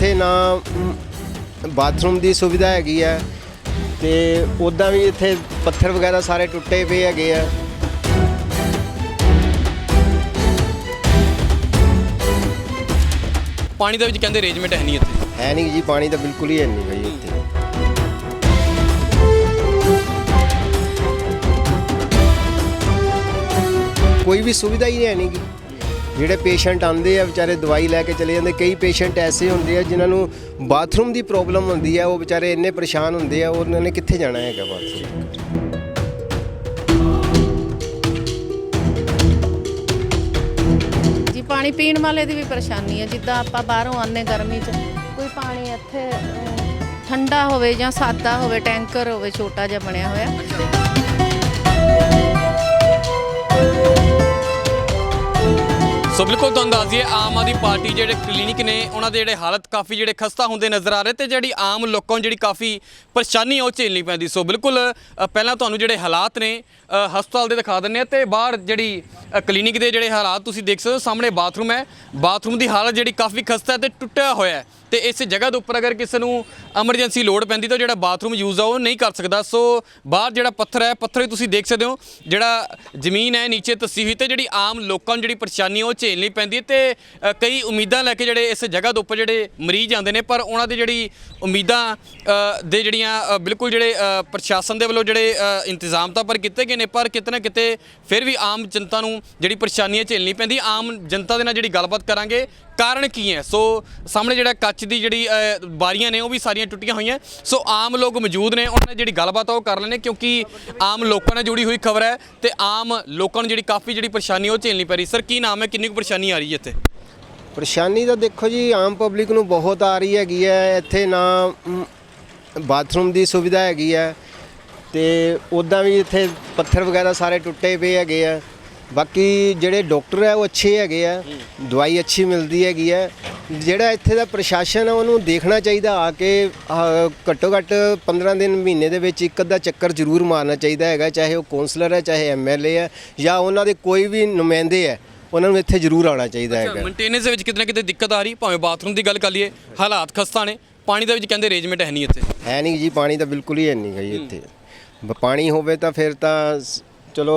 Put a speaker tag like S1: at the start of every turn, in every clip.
S1: ਇੱਥੇ ਨਾ ਬਾਥਰੂਮ ਦੀ ਸੁਵਿਧਾ ਹੈਗੀ ਆ ਤੇ ਉਦਾਂ ਵੀ ਇੱਥੇ ਪੱਥਰ ਵਗੈਰਾ ਸਾਰੇ ਟੁੱਟੇ ਪਏ ਹੈਗੇ ਆ।
S2: ਪਾਣੀ ਦਾ ਵਿੱਚ ਕਹਿੰਦੇ ਅਰੇਂਜਮੈਂਟ ਹੈ ਨਹੀਂ ਇੱਥੇ।
S1: ਹੈ ਨਹੀਂ ਜੀ ਪਾਣੀ ਤਾਂ ਬਿਲਕੁਲ ਹੀ ਹੈ ਨਹੀਂ ਭਾਈ ਇੱਥੇ। ਕੋਈ ਵੀ ਸੁਵਿਧਾ ਹੀ ਹੈ ਨਹੀਂ ਗੀ ਜਿਹੜੇ ਪੇਸ਼ੈਂਟ ਆਉਂਦੇ ਆ, ਵਿਚਾਰੇ ਦਵਾਈ ਲੈ ਕੇ ਚਲੇ ਜਾਂਦੇ। ਕਈ ਪੇਸ਼ੈਂਟ ਐਸੇ ਹੁੰਦੇ ਆ, ਜਿਨ੍ਹਾਂ ਨੂੰ ਬਾਥਰੂਮ ਦੀ ਪ੍ਰੋਬਲਮ ਹੁੰਦੀ ਆ, ਉਹ ਵਿਚਾਰੇ ਇੰਨੇ ਪਰੇਸ਼ਾਨ ਹੁੰਦੇ ਆ, ਉਹਨਾਂ ਨੇ ਕਿੱਥੇ ਜਾਣਾ ਹੈਗਾ ਬਾਥਰੂਮ?
S3: ਜੀ, ਪਾਣੀ ਪੀਣ ਵਾਲੇ ਦੀ ਵੀ ਪਰੇਸ਼ਾਨੀ ਹੈ ਜਿੱਦਾਂ ਆਪਾਂ ਬਾਹਰੋਂ ਆਨੇ ਗਰਮੀ 'ਚ, ਕੋਈ ਪਾਣੀ ਇੱਥੇ ਠੰਡਾ ਹੋਵੇ ਜਾਂ ਸਾਦਾ ਹੋਵੇ, ਟੈਂਕਰ ਹੋਵੇ, ਛੋਟਾ ਜਿਹਾ ਬਣਿਆ ਹੋਇਆ।
S2: ਸੋ ਬਿਲਕੁਲ ਤੁਹਾਨੂੰ ਦੱਸ ਦਈਏ ਆਮ ਆਦਮੀ ਪਾਰਟੀ ਜਿਹੜੇ ਕਲੀਨਿਕ ਨੇ ਉਹਨਾਂ ਦੇ ਜਿਹੜੇ ਹਾਲਤ ਕਾਫੀ ਜਿਹੜੇ ਖਸਤਾ ਹੁੰਦੇ ਨਜ਼ਰ ਆ ਰਹੇ ਤੇ ਜਿਹੜੀ ਆਮ ਲੋਕਾਂ ਨੂੰ ਜਿਹੜੀ ਕਾਫੀ ਪਰੇਸ਼ਾਨੀ ਆ ਉਹ ਝੇਲਣੀ ਪੈਂਦੀ। ਸੋ ਬਿਲਕੁਲ ਅ, ਪਹਿਲਾਂ ਤੁਹਾਨੂੰ ਜਿਹੜੇ ਹਾਲਾਤ ਨੇ ਅ, ਹਸਪਤਾਲ ਦੇ ਦਿਖਾ ਦਿੰਨੇ ਆ ਤੇ ਬਾਹਰ ਜਿਹੜੀ ਕਲੀਨਿਕ ਦੇ ਜਿਹੜੇ ਹਾਲਾਤ ਤੁਸੀਂ ਦੇਖ ਸਕਦੇ ਹੋ ਸਾਹਮਣੇ ਬਾਥਰੂਮ ਹੈ। ਬਾਥਰੂਮ ਦੀ ਹਾਲਤ ਜਿਹੜੀ ਕਾਫੀ ਖਸਤਾ ਹੈ ਤੇ ਟੁੱਟਿਆ ਹੋਇਆ ਹੈ। ਤੇ ਇਸ ਜਗ੍ਹਾ ਦੇ ਉੱਪਰ ਅਗਰ ਕਿਸੇ ਨੂੰ ਐਮਰਜੈਂਸੀ ਲੋੜ ਪੈਂਦੀ ਤਾਂ ਜਿਹੜਾ ਬਾਥਰੂਮ ਯੂਜ਼ ਆ ਉਹ ਨਹੀਂ ਕਰ ਸਕਦਾ। ਸੋ ਬਾਹਰ ਜਿਹੜਾ ਪੱਥਰ ਹੈ ਪੱਥਰ ਵੀ ਤੁਸੀਂ ਦੇਖ ਸਕਦੇ ਹੋ ਜਿਹੜਾ ਜ਼ਮੀਨ ਹੈ ਨੀਚੇ ਤੱਸੀ ਹੋਈ ਤੇ ਜਿਹੜੀ ਆਮ ਲੋਕਾਂ ਨੂੰ ਜਿਹੜੀ ਪਰੇਸ਼ਾਨੀ ਉਹ ਝੇਲਣੀ ਪੈਂਦੀ ਹੈ ਤੇ ਕਈ ਉਮੀਦਾਂ ਲੈ ਕੇ ਜਿਹੜੇ ਇਸ ਜਗ੍ਹਾ ਦੇ ਉੱਪਰ ਜਿਹੜੇ ਮਰੀਜ਼ ਆਉਂਦੇ ਨੇ ਪਰ ਉਹਨਾਂ ਦੀ ਜਿਹੜੀ ਉਮੀਦਾਂ ਦੇ ਜਿਹੜੀਆਂ ਬਿਲਕੁਲ ਜਿਹੜੇ ਪ੍ਰਸ਼ਾਸਨ ਦੇ ਵੱਲੋਂ ਜਿਹੜੇ ਅ, ਇੰਤਜ਼ਾਮ ਤਾਂ ਪਰ ਕੀਤੇ ਗਏ ਨੇ ਪਰ ਕਿਤੇ ਨਾ ਕਿਤੇ ਫਿਰ ਵੀ ਆਮ ਜਨਤਾ ਨੂੰ ਜਿਹੜੀ ਪਰੇਸ਼ਾਨੀਆਂ ਝੇਲਣੀ ਪੈਂਦੀ, ਆਮ ਜਨਤਾ ਦੇ ਨਾਲ ਜਿਹੜੀ ਗੱਲਬਾਤ ਕਰਾਂਗੇ, ਕਾਰਨ ਕੀ ਹੈ? ਸੋ ਸਾਹਮਣੇ ਜਿਹੜਾ ਕੱਚ ਦੀ ਜਿਹੜੀ ਬਾਰੀਆਂ ਨੇ, ਉਹ ਵੀ ਸਾਰੀਆਂ ਟੁੱਟੀਆਂ ਹੋਈਆਂ। ਸੋ ਆਮ ਲੋਕ ਮੌਜੂਦ ਨੇ, ਉਹਨਾਂ ਨਾਲ ਜਿਹੜੀ ਗੱਲਬਾਤ ਆ, ਉਹ ਕਰ ਲੈਣੇ ਕਿਉਂਕਿ ਆਮ ਲੋਕਾਂ ਨਾਲ ਜੁੜੀ ਹੋਈ ਖਬਰ ਹੈ ਤੇ ਆਮ ਲੋਕਾਂ ਨੂੰ ਜਿਹੜੀ ਕਾਫੀ ਜਿਹੜੀ ਪਰੇਸ਼ਾਨੀ ਉਹ ਝੇਲਣੀ ਪੈ ਰਹੀ। ਸਰ ਕੀ ਨਾਮ ਹੈ? ਕਿੰਨੀ ਕੁ ਪਰੇਸ਼ਾਨੀ ਆ ਰਹੀ ਹੈ ਇੱਥੇ?
S1: ਪਰੇਸ਼ਾਨੀ ਤਾਂ ਦੇਖੋ ਜੀ, ਆਮ ਪਬਲਿਕ ਨੂੰ ਬਹੁਤ ਆ ਰਹੀ ਹੈਗੀ ਹੈ। ਇੱਥੇ ਨਾ ਬਾਥਰੂਮ ਦੀ ਸੁਵਿਧਾ ਹੈਗੀ ਹੈ ਤੇ ਉਦਾਂ ਵੀ ਇੱਥੇ ਪੱਥਰ ਵਗੈਰਾ ਸਾਰੇ ਟੁੱਟੇ ਪਏ ਹੈਗੇ ਆ। ਬਾਕੀ ਜਿਹੜੇ ਡਾਕਟਰ ਹੈ ਉਹ ਅੱਛੇ ਹੈਗੇ ਆ। ਦਵਾਈ ਅੱਛੀ ਮਿਲਦੀ ਹੈਗੀ ਹੈ ਜਿਹੜਾ ਇੱਥੇ ਦਾ ਪ੍ਰਸ਼ਾਸਨ ਹੈ ਉਹਨੂੰ ਦੇਖਣਾ ਚਾਹੀਦਾ ਆ ਕੇ ਘੱਟੋ ਘੱਟ 15 ਦਿਨ ਮਹੀਨੇ ਦੇ ਵਿੱਚ ਇੱਕ ਅੱਧਾ ਚੱਕਰ ਜ਼ਰੂਰ ਮਾਰਨਾ ਚਾਹੀਦਾ ਹੈਗਾ ਚਾਹੇ ਉਹ ਕੌਂਸਲਰ ਹੈ ਚਾਹੇ ਐਮਐਲਏ ਹੈ ਜਾਂ ਉਹਨਾਂ ਦੇ ਕੋਈ ਵੀ ਨੁਮਾਇੰਦੇ ਹੈ ਉਹਨਾਂ ਨੂੰ ਇੱਥੇ ਜ਼ਰੂਰ ਆਉਣਾ ਚਾਹੀਦਾ ਹੈਗਾ।
S2: ਮੇਨਟੇਨੈਂਸ ਦੇ ਵਿੱਚ ਕਿਤੇ ਨਾ ਕਿਤੇ ਦਿੱਕਤ ਆ ਰਹੀ ਭਾਵੇਂ ਬਾਥਰੂਮ ਦੀ ਗੱਲ ਕਰ ਲਈਏ ਹਾਲਾਤ ਖਸਤਾ ਨੇ ਪਾਣੀ ਦਾ ਵਿੱਚ ਕਹਿੰਦੇ ਅਰੇਂਜਮੈਂਟ ਹੈ ਨਹੀਂ ਇੱਥੇ।
S1: ਹੈ ਨਹੀਂ ਜੀ ਪਾਣੀ ਤਾਂ ਬਿਲਕੁਲ ਹੀ ਹੈ ਨਹੀਂ ਗਾ ਜੀ ਇੱਥੇ। ਪਾਣੀ ਹੋਵੇ ਤਾਂ ਫਿਰ ਤਾਂ ਚਲੋ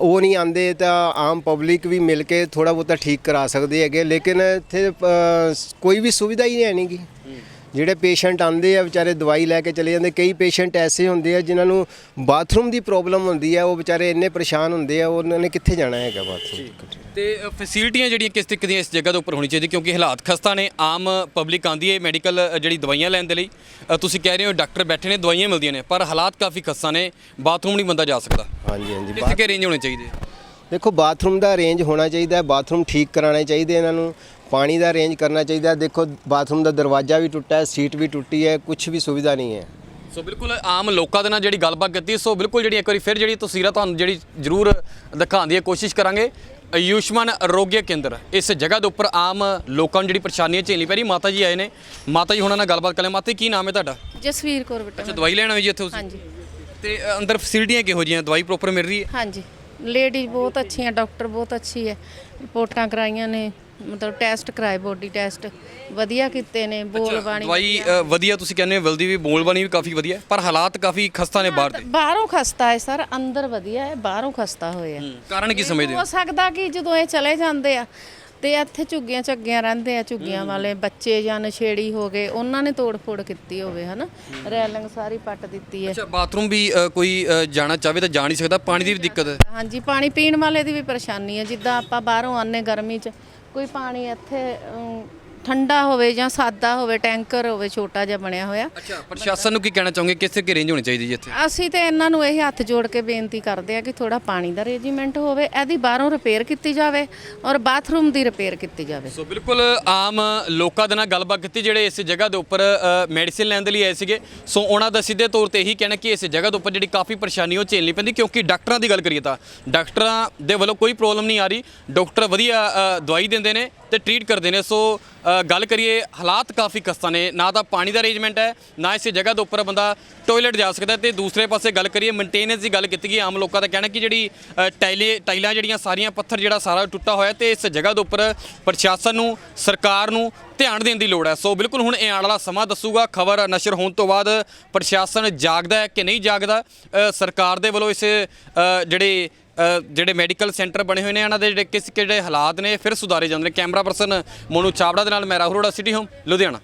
S1: ਉਹ ਨਹੀਂ ਆਂਦੇ ਤਾਂ ਆਮ ਪਬਲਿਕ ਵੀ ਮਿਲ ਕੇ ਥੋੜਾ ਬਹੁਤਾ ਠੀਕ ਕਰਾ ਸਕਦੇ ਹੈਗੇ, ਲੇਕਿਨ ਇੱਥੇ ਕੋਈ ਵੀ ਸੁਵਿਧਾ ਹੀ ਨਹੀਂ ਹੈ ਨੀ ਜਿਹੜੇ ਪੇਸ਼ੈਂਟ ਆਉਂਦੇ ਆ ਵਿਚਾਰੇ ਦਵਾਈ ਲੈ ਕੇ ਚਲੇ ਜਾਂਦੇ ਕਈ ਪੇਸ਼ੈਂਟ ਐਸੇ ਹੁੰਦੇ ਆ ਜਿਨ੍ਹਾਂ ਨੂੰ ਬਾਥਰੂਮ ਦੀ ਪ੍ਰੋਬਲਮ ਹੁੰਦੀ ਆ ਉਹ ਵਿਚਾਰੇ ਇੰਨੇ ਪਰੇਸ਼ਾਨ ਹੁੰਦੇ ਆ ਉਹਨਾਂ ਨੇ ਕਿੱਥੇ ਜਾਣਾ ਹੈਗਾ ਬਾਥਰੂਮ?
S2: ਤੇ ਫੈਸਿਲਿਟੀਆਂ ਜਿਹੜੀਆਂ ਕਿਸ ਤਰੀਕੇ ਦੀਆਂ ਇਸ ਜਗ੍ਹਾ ਦੇ ਉੱਪਰ ਹੋਣੀ ਚਾਹੀਦੀ ਕਿਉਂਕਿ ਹਾਲਾਤ ਖਸਤਾ ਨੇ ਆਮ ਪਬਲਿਕ ਆਂਦੀ ਹੈ ਮੈਡੀਕਲ ਜਿਹੜੀ ਦਵਾਈਆਂ ਲੈਣ ਦੇ ਲਈ। ਤੁਸੀਂ ਕਹਿ ਰਹੇ ਹੋ ਡਾਕਟਰ ਬੈਠੇ ਨੇ ਦਵਾਈਆਂ ਮਿਲਦੀਆਂ ਨੇ ਪਰ ਹਾਲਾਤ ਕਾਫੀ ਖਸਤਾ ਨੇ ਬਾਥਰੂਮ ਨਹੀਂ ਬੰਦਾ ਜਾ ਸਕਦਾ।
S1: ਹਾਂਜੀ ਹਾਂਜੀ।
S2: ਕਿਸ ਤਰੀਕੇ ਅਰੇਂਜ ਹੋਣੇ ਚਾਹੀਦੇ?
S1: ਦੇਖੋ ਬਾਥਰੂਮ ਦਾ ਅਰੇਂਜ ਹੋਣਾ ਚਾਹੀਦਾ ਹੈ ਬਾਥਰੂਮ ਠੀਕ ਕਰਾਉਣੇ ਚਾਹੀਦੇ ਇਹਨਾਂ ਨੂੰ। ਪਾਣੀ ਦਾ ਅਰੇਂਜ ਕਰਨਾ ਚਾਹੀਦਾ। ਦੇਖੋ ਬਾਥਰੂਮ ਦਾ ਦਰਵਾਜ਼ਾ ਵੀ ਟੁੱਟਾ ਹੈ ਸੀਟ ਵੀ ਟੁੱਟੀ ਹੈ ਕੁਝ ਵੀ ਸੁਵਿਧਾ ਨਹੀਂ ਹੈ।
S2: ਸੋ ਬਿਲਕੁਲ ਆਮ ਲੋਕਾਂ ਦੇ ਨਾਲ ਜਿਹੜੀ ਗੱਲਬਾਤ ਕੀਤੀ ਸੋ ਬਿਲਕੁਲ ਜਿਹੜੀ ਇੱਕ ਵਾਰੀ ਫਿਰ ਜਿਹੜੀ ਤਸਵੀਰਾਂ ਤੁਹਾਨੂੰ ਜਿਹੜੀ ਜ਼ਰੂਰ ਦਿਖਾਉਣ ਦੀ ਕੋਸ਼ਿਸ਼ ਕਰਾਂਗੇ। ਆਯੁਸ਼ਮਾਨ ਆਰੋਗਯ ਕੇਂਦਰ ਇਸ ਜਗ੍ਹਾ ਦੇ ਉੱਪਰ ਆਮ ਲੋਕਾਂ ਨੂੰ ਜਿਹੜੀ ਪਰੇਸ਼ਾਨੀਆਂ ਝੇਲਣੀ ਪੈ ਰਹੀ ਮਾਤਾ ਜੀ ਆਏ ਨੇ। ਮਾਤਾ ਜੀ ਹੁਣਾਂ ਨਾਲ ਗੱਲਬਾਤ ਕਰ ਲੈ ਮਾਤਾ ਜੀ ਕੀ ਨਾਮ ਹੈ ਤੁਹਾਡਾ?
S3: ਜਸਵੀਰ ਕੌਰ
S2: ਅੱਛਾ
S3: ਬਟਾ
S2: ਦਵਾਈ ਲੈਣ ਆਏ ਜੀ ਇੱਥੇ ਤੁਸੀਂ?
S3: ਹਾਂਜੀ।
S2: ਤੇ ਅੰਦਰ ਫੈਸਿਲਿਟੀਆਂ ਕਿਹੋ ਜਿਹੀਆਂ? ਦਵਾਈ ਪ੍ਰੋਪਰ ਮਿਲ ਰਹੀ ਹੈ?
S3: ਹਾਂਜੀ। ਲੇਡੀ ਬਹੁਤ ਅੱਛੀ ਹੈ ਡਾਕਟਰ ਬਹੁਤ ਅੱਛੀ ਹੈ। ਰਿਪੋਰਟਾਂ ਕਰਾਈਆਂ ਨੇ। ਮਤਲਬ ਟੈਸਟ ਕਰਾਏ ਬੋਡੀ ਟੈਸਟ। ਵਧੀਆ ਕੀਤੇ ਨੇ ਬੋਲ ਬਾਣੀ
S2: ਦਵਾਈ ਅ, ਵਧੀਆ ਤੁਸੀਂ ਕਹਿੰਦੇ ਹੋ ਬਲਦੀ ਵੀ ਬੋਲ ਬਾਣੀ ਵੀ ਕਾਫੀ ਵਧੀਆ ਹੈ, ਪਰ ਹਾਲਾਤ ਕਾਫੀ ਖਸਤਾ ਨੇ ਬਾਹਰ ਦੇ।
S3: ਬਾਹਰੋਂ ਖਸਤਾ ਹੈ ਸਰ ਅੰਦਰ ਵਧੀਆ ਹੈ ਬਾਹਰੋਂ ਖਸਤਾ ਹੋਇਆ
S2: ਕਾਰਨ ਕੀ ਸਮਝਦੇ ਹੋ?
S3: ਹੋ ਸਕਦਾ ਕਿ ਜਦੋਂ ਇਹ ਚਲੇ ਜਾਂਦੇ ਆ ਤੇ ਇੱਥੇ ਝੁੱਗੀਆਂ ਝੱਗੀਆਂ ਰਹਿੰਦੇ ਆ ਝੁੱਗੀਆਂ ਵਾਲੇ ਬੱਚੇ ਜਾਂ ਨਸ਼ੇੜੀ ਹੋ ਗਏ ਉਹਨਾਂ ਨੇ ਤੋੜ ਫੋੜ ਕੀਤੀ ਹੋਵੇ ਹਨਾ? ਰੈਲਿੰਗ ਸਾਰੀ ਪੱਟ ਦਿੱਤੀ ਹੈ।
S2: ਅੱਛਾ ਬਾਥਰੂਮ ਵੀ ਅ, ਕੋਈ ਅ, ਜਾਣਾ ਚਾਹਵੇ ਤਾਂ ਜਾ ਨਹੀਂ ਸਕਦਾ ਪਾਣੀ ਦੀ ਵੀ ਦਿੱਕਤ ਹੈ।
S3: ਹਾਂਜੀ ਪਾਣੀ ਪੀਣ ਵਾਲੇ ਦੀ ਵੀ ਪਰੇਸ਼ਾਨੀ ਹੈ ਜਿੱਦਾਂ ਆਪਾਂ ਬਾਹਰੋਂ ਆਨੇ ਗਰਮੀ 'ਚ ਕੋਈ ਪਾਣੀ ਇੱਥੇ ਠੰਡਾ ਹੋਵੇ ਜਾਂ ਸਾਦਾ ਹੋਵੇ ਟੈਂਕਰ ਹੋਵੇ ਛੋਟਾ ਜਿਹਾ ਬਣਿਆ ਹੋਇਆ।
S2: ਅੱਛਾ ਪ੍ਰਸ਼ਾਸਨ ਨੂੰ ਕੀ ਕਹਿਣਾ ਚਾਹੋਗੇ? ਕਿਸ ਤਰੀਕੇ ਰੇਂਜ ਹੋਣੀ ਚਾਹੀਦੀ ਜੀ ਇੱਥੇ?
S3: ਅਸੀਂ ਤੇ ਇਹਨਾਂ ਨੂੰ ਇਹ ਹੱਥ ਜੋੜ ਕੇ ਬੇਨਤੀ ਕਰਦੇ ਆ ਕਿ ਥੋੜਾ ਪਾਣੀ ਦਾ ਅਰੇਂਜਮੈਂਟ ਹੋਵੇ ਇਹਦੀ ਬਾਹਰੋਂ ਰਿਪੇਅਰ ਕੀਤੀ ਜਾਵੇ ਔਰ ਬਾਥਰੂਮ ਦੀ ਰਿਪੇਅਰ ਕੀਤੀ ਜਾਵੇ।
S2: ਸੋ ਬਿਲਕੁਲ ਆਮ ਲੋਕਾਂ ਦੇ ਨਾਲ ਗੱਲਬਾਤ ਕੀਤੀ ਜਿਹੜੇ ਇਸ ਜਗ੍ਹਾ ਦੇ ਉੱਪਰ ਮੈਡੀਸਿਨ ਲੈਣ ਦੇ ਲਈ ਆਏ ਸੀਗੇ। ਸੋ ਉਹਨਾਂ ਦਾ ਸਿੱਧੇ ਤੌਰ ਤੇ ਇਹੀ ਕਹਿਣਾ ਕਿ ਇਸ ਜਗ੍ਹਾ ਦੇ ਉੱਪਰ ਜਿਹੜੀ ਕਾਫੀ ਪਰੇਸ਼ਾਨੀ ਉਹ ਝੇਲਣੀ ਪੈਂਦੀ ਕਿਉਂਕਿ ਡਾਕਟਰਾਂ ਦੀ ਗੱਲ ਕਰੀਏ ਤਾਂ ਡਾਕਟਰਾਂ ਦੇ ਵੱਲੋਂ ਕੋਈ ਪ੍ਰੋਬਲਮ ਨਹੀਂ ਆ ਰਹੀ। ਡਾਕਟਰ ਵਧੀਆ ਅ, ਦਵਾਈ ਦਿੰਦੇ ਨੇ ਤੇ ਟ੍ਰੀਟ ਕਰਦੇ ਨੇ। ਸੋ ਗੱਲ ਕਰੀਏ, ਹਾਲਾਤ ਕਾਫੀ ਕਸਤਾ ਨੇ। ਨਾ ਤਾਂ ਪਾਣੀ ਦਾ ਅਰੇਂਜਮੈਂਟ ਹੈ, ਨਾ ਇਸੇ ਜਗ੍ਹਾ ਦੇ ਉੱਪਰ ਬੰਦਾ ਟਾਇਲਟ ਜਾ ਸਕਦਾ ਹੈ ਤੇ ਦੂਸਰੇ ਪਾਸੇ ਗੱਲ ਕਰੀਏ ਮੇਨਟੇਨੈਂਸ ਦੀ ਗੱਲ ਕੀਤੀ ਗਈ, ਆਮ ਲੋਕਾਂ ਦਾ ਕਹਿਣਾ ਕਿ ਜਿਹੜੀ ਟਾਈਲੇ, ਟਾਈਲਾਂ ਜਿਹੜੀਆਂ ਸਾਰੀਆਂ, ਪੱਥਰ ਜਿਹੜਾ ਸਾਰਾ ਟੁੱਟਾ ਹੋਇਆ ਤੇ ਇਸ ਜਗ੍ਹਾ ਦੇ ਉੱਪਰ ਪ੍ਰਸ਼ਾਸਨ ਨੂੰ, ਸਰਕਾਰ ਨੂੰ ਧਿਆਨ ਦੇਣ ਦੀ ਲੋੜ ਹੈ। ਸੋ ਬਿਲਕੁਲ ਹੁਣ ਇਹ ਆਉਣ ਵਾਲਾ ਸਮਾਂ ਦੱਸੂਗਾ। ਖਬਰ ਨਸ਼ਰ ਹੋਣ ਤੋਂ ਬਾਅਦ ਪ੍ਰਸ਼ਾਸਨ ਜਾਗਦਾ ਹੈ ਕਿ ਨਹੀਂ ਜਾਗਦਾ? ਸਰਕਾਰ ਦੇ ਵੱਲੋਂ ਇਸ ਜਿਹੜੇ ਜਿਹੜੇ ਮੈਡੀਕਲ ਸੈਂਟਰ ਬਣੇ ਹੋਏ ਨੇ, ਇਹਨਾਂ ਦੇ ਜਿਹੜੇ ਕਿਸ ਕਿਹੜੇ ਹਾਲਾਤ ਨੇ, ਫਿਰ ਸੁਧਾਰੇ ਜਾਂਦੇ ਨੇ। ਕੈਮਰਾ ਪਰਸਨ ਮੋਨੂ ਚਾਵੜਾ ਦੇ ਨਾਲ, ਮੈਂ ਰਾਹੁਲ ਰੋੜਾ ਸਿਟੀ ਹੋਮ ਲੁਧਿਆਣਾ।